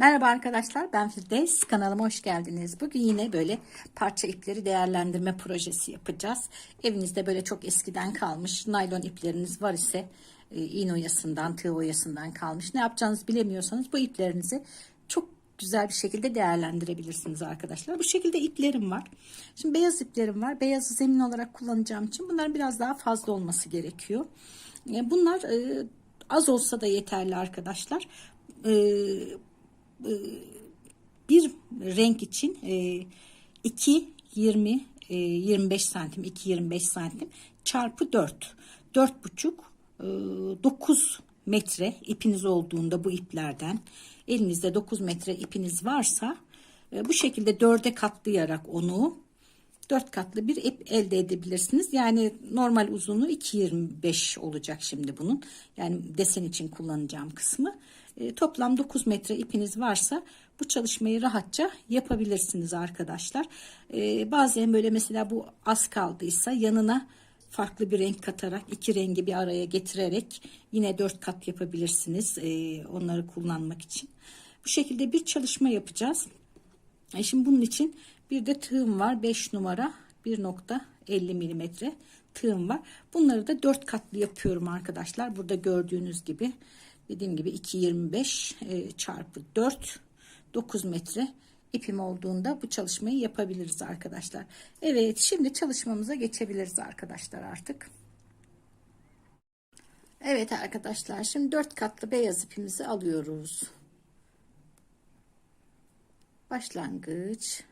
Merhaba arkadaşlar ben Firdevs kanalıma hoş geldiniz. Bugün yine böyle parça ipleri değerlendirme projesi yapacağız. Evinizde böyle çok eskiden kalmış naylon ipleriniz var ise e, iğne oyasından tığ oyasından kalmış ne yapacağınızı bilemiyorsanız bu iplerinizi çok güzel bir şekilde değerlendirebilirsiniz arkadaşlar. Bu şekilde iplerim var. Şimdi beyaz iplerim var. Beyazı zemin olarak kullanacağım için bunların biraz daha fazla olması gerekiyor. E, Bunlar e, az olsa da yeterli arkadaşlar. E, bir renk için 2 20 25 santim 2 25 santim çarpı 4 4 buçuk 9 metre ipiniz olduğunda bu iplerden elinizde 9 metre ipiniz varsa e, bu şekilde dörde katlayarak onu 4 katlı bir ip elde edebilirsiniz. Yani normal uzunluğu 2.25 olacak şimdi bunun. Yani desen için kullanacağım kısmı. E, toplam 9 metre ipiniz varsa bu çalışmayı rahatça yapabilirsiniz arkadaşlar. E, bazen böyle mesela bu az kaldıysa yanına farklı bir renk katarak iki rengi bir araya getirerek yine dört kat yapabilirsiniz e, onları kullanmak için. Bu şekilde bir çalışma yapacağız. Şimdi bunun için bir de tığım var 5 numara 1.50 milimetre tığım var. Bunları da 4 katlı yapıyorum arkadaşlar. Burada gördüğünüz gibi dediğim gibi 2.25 e, çarpı 4 9 metre ipim olduğunda bu çalışmayı yapabiliriz arkadaşlar. Evet şimdi çalışmamıza geçebiliriz arkadaşlar artık. Evet arkadaşlar şimdi 4 katlı beyaz ipimizi alıyoruz. Başlangıç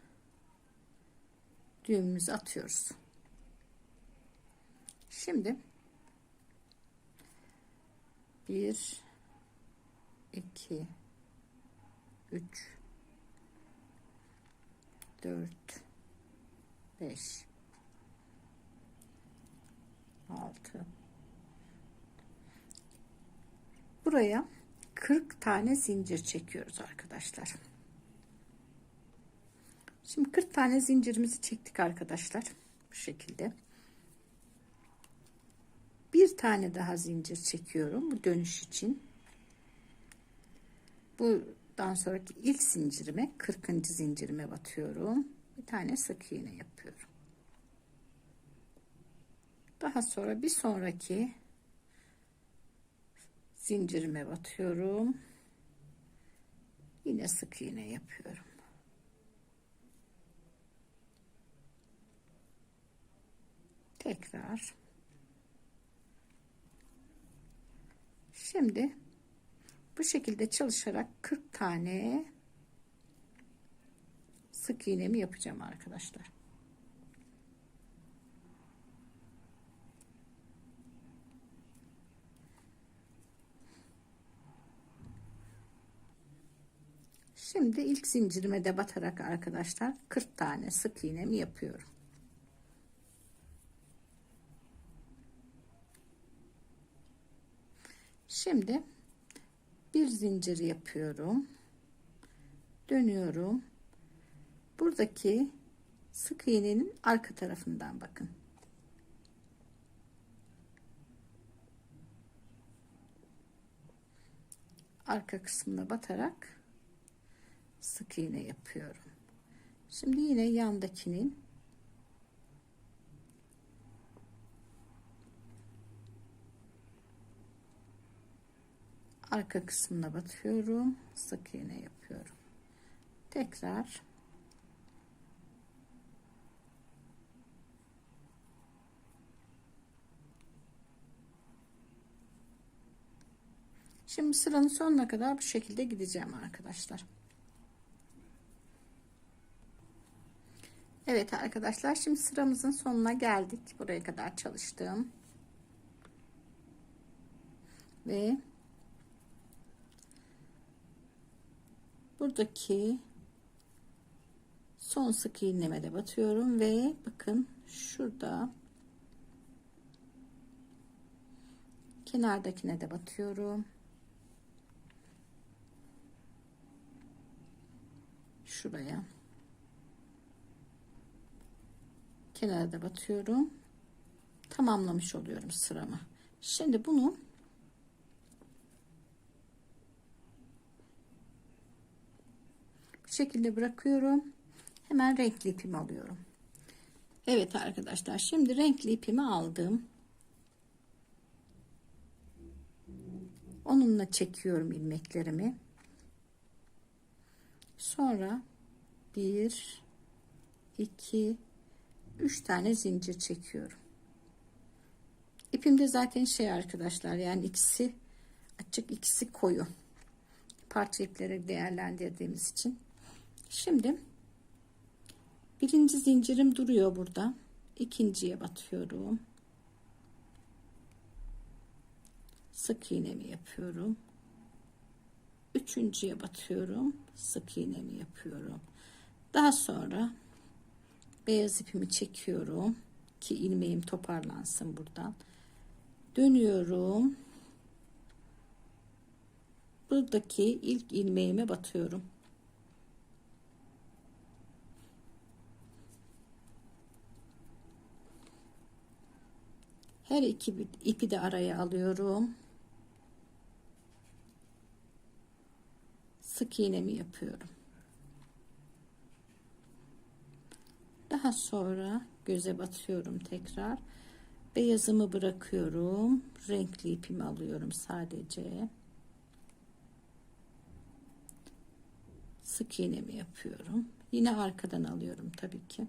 düğümümüzü atıyoruz. Şimdi 1 2 3 4 5 6 Buraya 40 tane zincir çekiyoruz arkadaşlar. Şimdi 40 tane zincirimizi çektik arkadaşlar. Bu şekilde. Bir tane daha zincir çekiyorum bu dönüş için. Buradan sonraki ilk zincirime 40. zincirime batıyorum. Bir tane sık iğne yapıyorum. Daha sonra bir sonraki zincirime batıyorum. Yine sık iğne yapıyorum. Tekrar. Şimdi bu şekilde çalışarak 40 tane sık iğnemi yapacağım arkadaşlar. Şimdi ilk zincirime de batarak arkadaşlar 40 tane sık iğnemi yapıyorum. Şimdi bir zincir yapıyorum. Dönüyorum. Buradaki sık iğnenin arka tarafından bakın. Arka kısmına batarak sık iğne yapıyorum. Şimdi yine yandakinin arka kısmına batıyorum sık iğne yapıyorum tekrar Şimdi sıranın sonuna kadar bu şekilde gideceğim arkadaşlar. Evet arkadaşlar şimdi sıramızın sonuna geldik. Buraya kadar çalıştım. Ve buradaki son sık iğneme de batıyorum ve bakın şurada kenardakine de batıyorum. Şuraya kenarda batıyorum. Tamamlamış oluyorum sıramı. Şimdi bunu Bu şekilde bırakıyorum. Hemen renkli ipimi alıyorum. Evet arkadaşlar şimdi renkli ipimi aldım. Onunla çekiyorum ilmeklerimi. Sonra bir, iki, üç tane zincir çekiyorum. İpimde zaten şey arkadaşlar yani ikisi açık ikisi koyu. Parça ipleri değerlendirdiğimiz için. Şimdi birinci zincirim duruyor burada. İkinciye batıyorum. Sık iğnemi yapıyorum. Üçüncüye batıyorum. Sık iğnemi yapıyorum. Daha sonra beyaz ipimi çekiyorum ki ilmeğim toparlansın buradan. Dönüyorum. Buradaki ilk ilmeğime batıyorum. Her iki ipi de araya alıyorum. Sık iğnemi yapıyorum. Daha sonra göze batıyorum tekrar. Beyazımı bırakıyorum. Renkli ipimi alıyorum sadece. Sık iğnemi yapıyorum. Yine arkadan alıyorum tabii ki.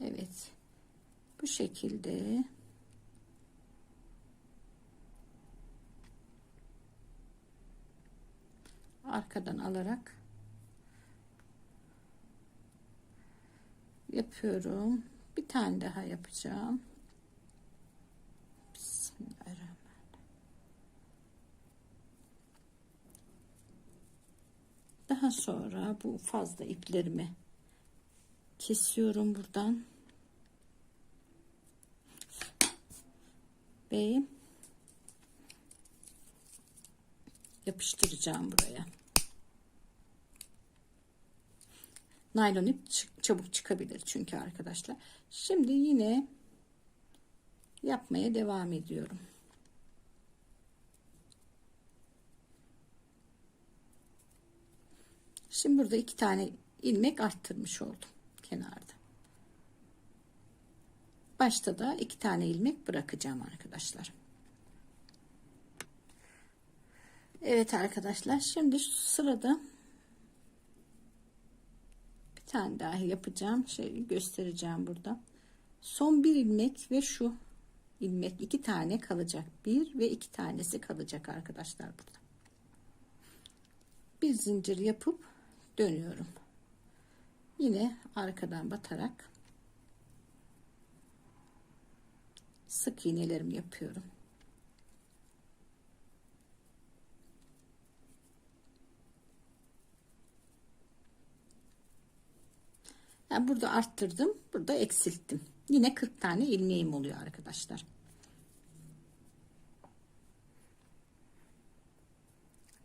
Evet. Bu şekilde arkadan alarak yapıyorum. Bir tane daha yapacağım. Daha sonra bu fazla iplerimi kesiyorum buradan. Ve yapıştıracağım buraya. Naylon ip çabuk çıkabilir çünkü arkadaşlar. Şimdi yine yapmaya devam ediyorum. Şimdi burada iki tane ilmek arttırmış oldum kenarda. Başta da iki tane ilmek bırakacağım arkadaşlar. Evet arkadaşlar şimdi şu sırada bir tane daha yapacağım şey göstereceğim burada. Son bir ilmek ve şu ilmek iki tane kalacak. Bir ve iki tanesi kalacak arkadaşlar burada. Bir zincir yapıp dönüyorum. Yine arkadan batarak sık iğnelerimi yapıyorum. Yani burada arttırdım, burada eksilttim. Yine 40 tane ilmeğim oluyor arkadaşlar.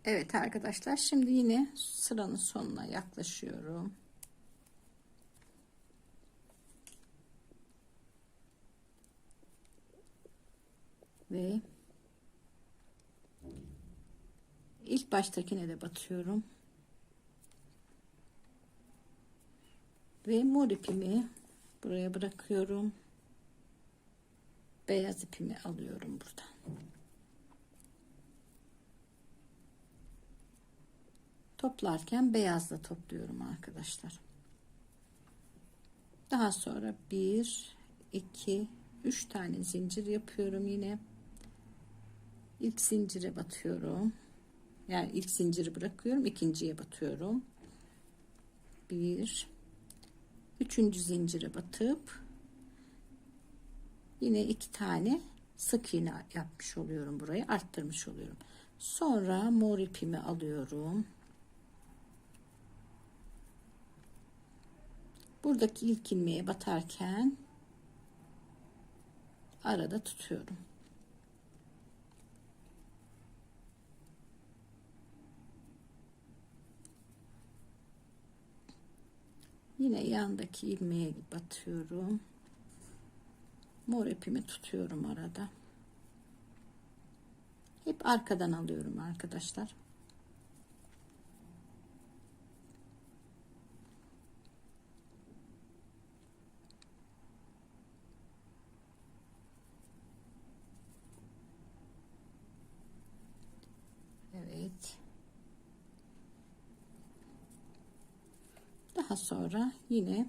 Evet arkadaşlar şimdi yine sıranın sonuna yaklaşıyorum. Ve ilk baştakine de batıyorum. Ve mor ipimi buraya bırakıyorum. Beyaz ipimi alıyorum buradan. Toplarken beyazla topluyorum arkadaşlar. Daha sonra bir, iki, üç tane zincir yapıyorum yine. İlk zincire batıyorum. Yani ilk zinciri bırakıyorum, ikinciye batıyorum. Bir, üçüncü zincire batıp yine iki tane sık iğne yapmış oluyorum burayı arttırmış oluyorum. Sonra mor ipimi alıyorum. buradaki ilk ilmeğe batarken arada tutuyorum. Yine yandaki ilmeğe batıyorum. Mor ipimi tutuyorum arada. Hep arkadan alıyorum arkadaşlar. Evet. Daha sonra yine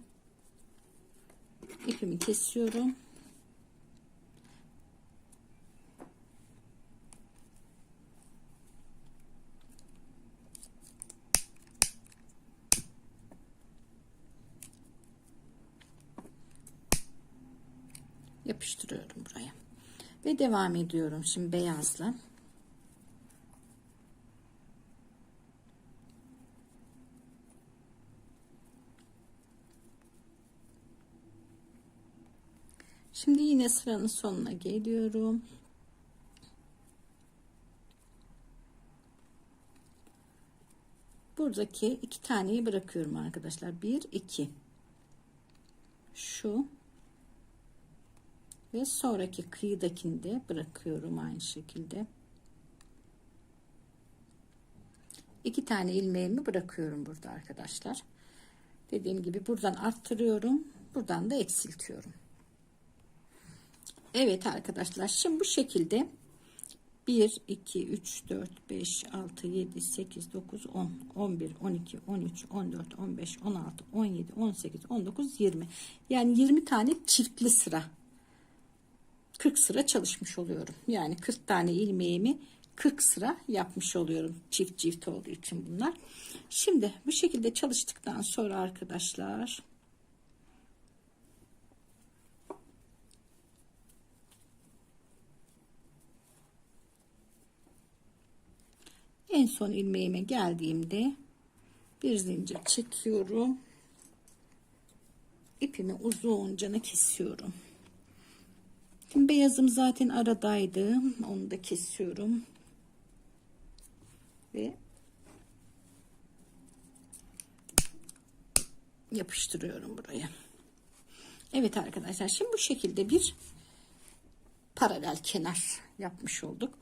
ipimi kesiyorum. Yapıştırıyorum buraya. Ve devam ediyorum şimdi beyazla. Şimdi yine sıranın sonuna geliyorum. Buradaki iki taneyi bırakıyorum arkadaşlar. Bir, iki. Şu ve sonraki kıyıdakini de bırakıyorum aynı şekilde. İki tane ilmeğimi bırakıyorum burada arkadaşlar. Dediğim gibi buradan arttırıyorum. Buradan da eksiltiyorum. Evet arkadaşlar şimdi bu şekilde 1 2 3 4 5 6 7 8 9 10 11 12 13 14 15 16 17 18 19 20 yani 20 tane çiftli sıra. 40 sıra çalışmış oluyorum. Yani 40 tane ilmeğimi 40 sıra yapmış oluyorum çift çift olduğu için bunlar. Şimdi bu şekilde çalıştıktan sonra arkadaşlar en son ilmeğime geldiğimde bir zincir çekiyorum ipimi uzunca kesiyorum. Şimdi beyazım zaten aradaydı. Onu da kesiyorum. Ve yapıştırıyorum buraya. Evet arkadaşlar şimdi bu şekilde bir paralel kenar yapmış olduk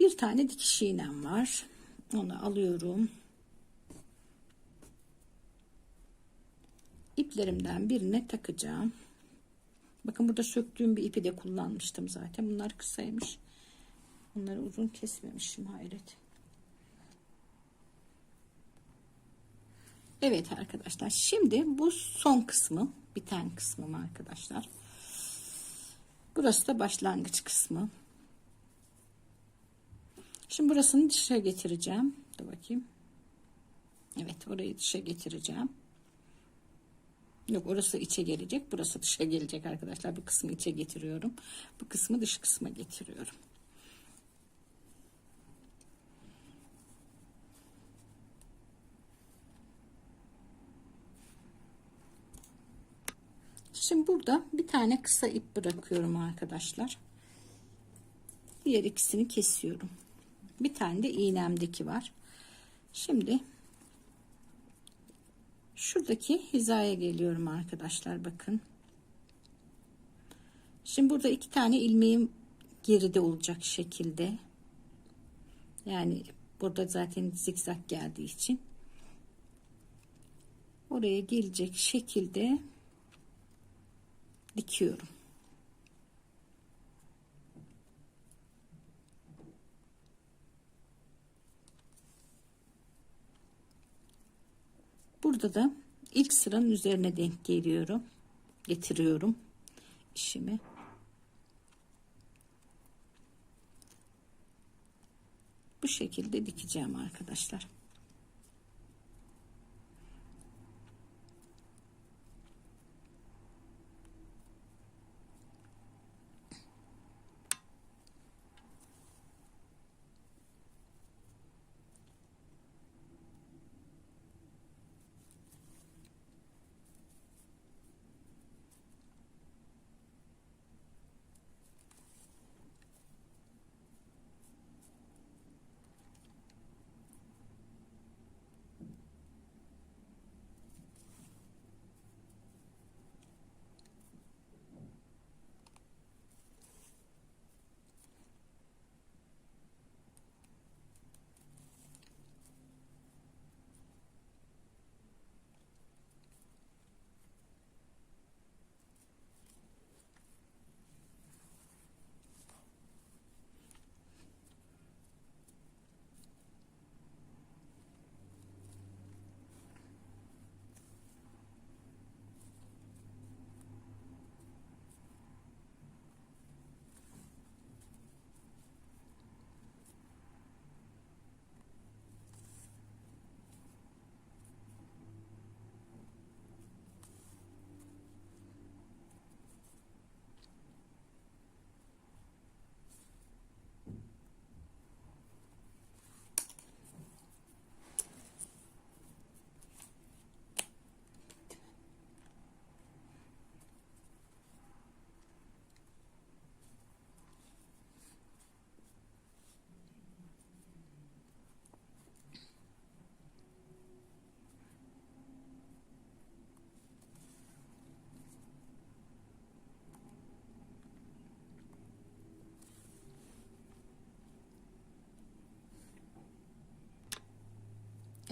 bir tane dikiş iğnem var. Onu alıyorum. İplerimden birine takacağım. Bakın burada söktüğüm bir ipi de kullanmıştım zaten. Bunlar kısaymış. Bunları uzun kesmemişim hayret. Evet arkadaşlar. Şimdi bu son kısmı. Biten kısmım arkadaşlar. Burası da başlangıç kısmı. Şimdi burasını dışa getireceğim. Dur bakayım. Evet orayı dışa getireceğim. Yok orası içe gelecek. Burası dışa gelecek arkadaşlar. Bu kısmı içe getiriyorum. Bu kısmı dış kısma getiriyorum. Şimdi burada bir tane kısa ip bırakıyorum arkadaşlar. Diğer ikisini kesiyorum. Bir tane de iğnemdeki var. Şimdi şuradaki hizaya geliyorum arkadaşlar bakın. Şimdi burada iki tane ilmeğim geride olacak şekilde. Yani burada zaten zikzak geldiği için oraya gelecek şekilde dikiyorum. Burada da ilk sıranın üzerine denk geliyorum. Getiriyorum işimi. Bu şekilde dikeceğim arkadaşlar.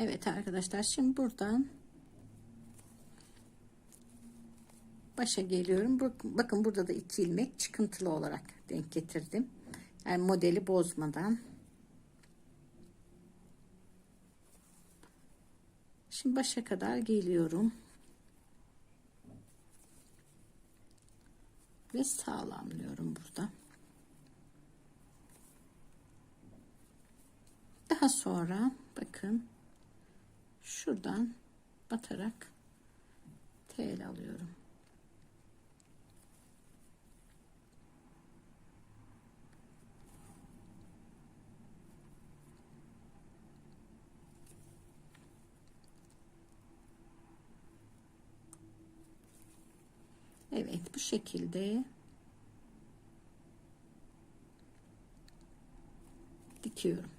Evet arkadaşlar şimdi buradan başa geliyorum. Bakın burada da iki ilmek çıkıntılı olarak denk getirdim. Yani modeli bozmadan. Şimdi başa kadar geliyorum. Ve sağlamlıyorum burada. Daha sonra bakın şuradan batarak tel alıyorum. Evet bu şekilde dikiyorum.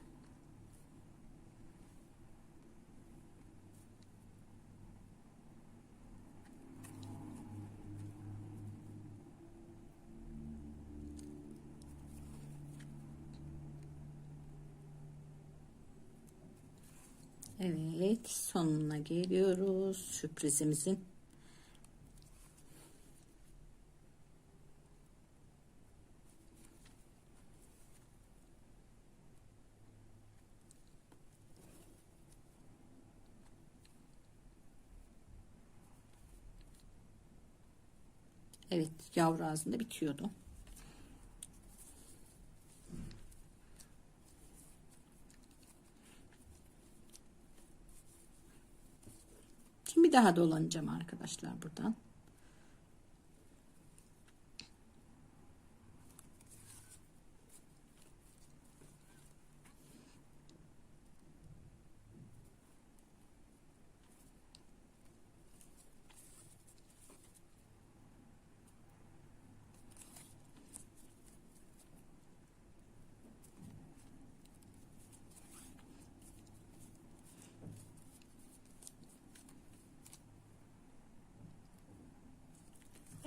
Evet sonuna geliyoruz sürprizimizin. Evet yavru ağzında bitiyordu. Bir daha dolanacağım arkadaşlar buradan.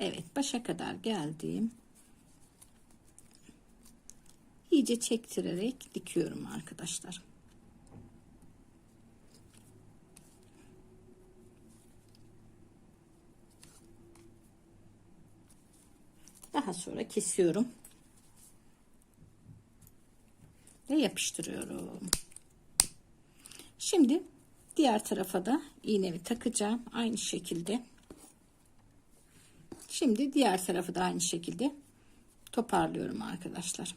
Evet başa kadar geldim. İyice çektirerek dikiyorum arkadaşlar. Daha sonra kesiyorum. Ve yapıştırıyorum. Şimdi diğer tarafa da iğnemi takacağım. Aynı şekilde. Şimdi diğer tarafı da aynı şekilde toparlıyorum arkadaşlar.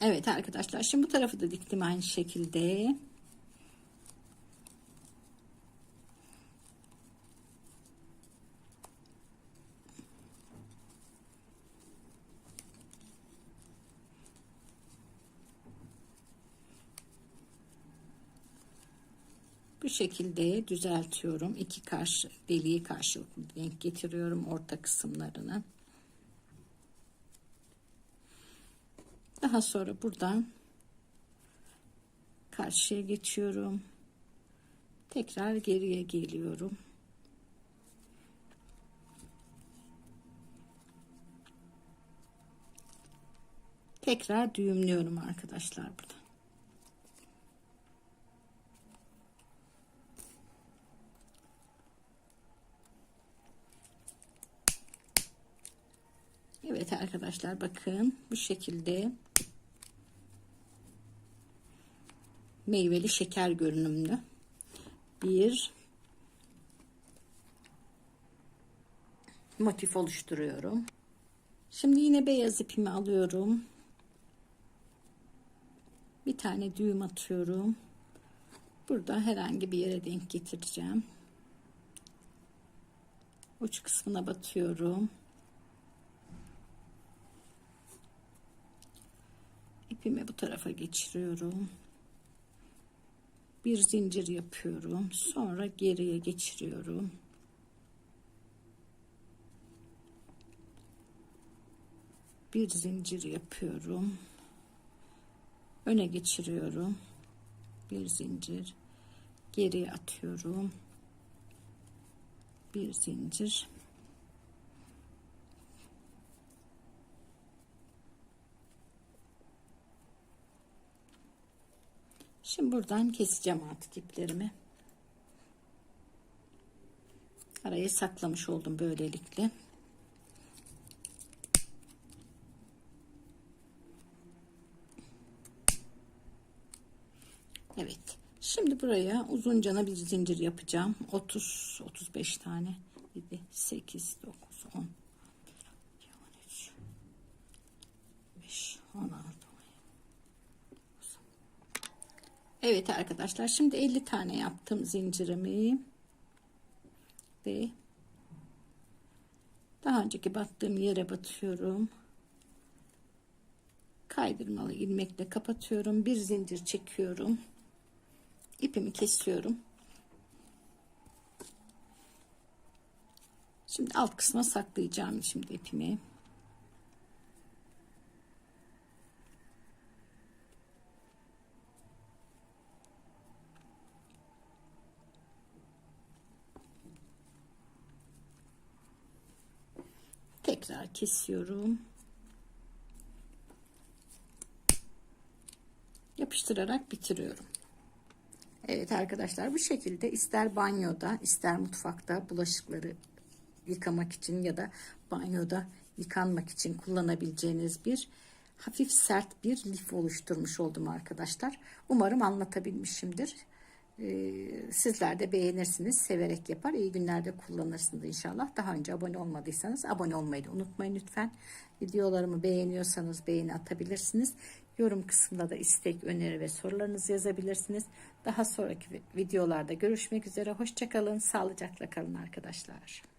Evet arkadaşlar şimdi bu tarafı da diktim aynı şekilde. Bu şekilde düzeltiyorum. İki karşı deliği karşılıklı denk getiriyorum orta kısımlarını. Daha sonra buradan karşıya geçiyorum. Tekrar geriye geliyorum. Tekrar düğümlüyorum arkadaşlar burada Evet arkadaşlar bakın bu şekilde meyveli şeker görünümlü bir motif oluşturuyorum. Şimdi yine beyaz ipimi alıyorum. Bir tane düğüm atıyorum. Burada herhangi bir yere denk getireceğim. Uç kısmına batıyorum. İpimi bu tarafa geçiriyorum. Bir zincir yapıyorum. Sonra geriye geçiriyorum. Bir zincir yapıyorum. Öne geçiriyorum. Bir zincir. Geriye atıyorum. Bir zincir Şimdi buradan keseceğim artık iplerimi. Araya saklamış oldum böylelikle. Evet. Şimdi buraya uzuncana bir zincir yapacağım. 30 35 tane. 7 8 9 10 13 5 16 Evet arkadaşlar şimdi 50 tane yaptım zincirimi. Ve daha önceki battığım yere batıyorum. Kaydırmalı ilmekle kapatıyorum. Bir zincir çekiyorum. İpimi kesiyorum. Şimdi alt kısma saklayacağım şimdi ipimi tekrar kesiyorum yapıştırarak bitiriyorum Evet arkadaşlar bu şekilde ister banyoda ister mutfakta bulaşıkları yıkamak için ya da banyoda yıkanmak için kullanabileceğiniz bir hafif sert bir lif oluşturmuş oldum arkadaşlar. Umarım anlatabilmişimdir. Ee, sizler de beğenirsiniz, severek yapar. İyi günlerde kullanırsınız inşallah. Daha önce abone olmadıysanız abone olmayı da unutmayın lütfen. Videolarımı beğeniyorsanız beğeni atabilirsiniz. Yorum kısmında da istek, öneri ve sorularınızı yazabilirsiniz. Daha sonraki videolarda görüşmek üzere. Hoşçakalın, sağlıcakla kalın arkadaşlar.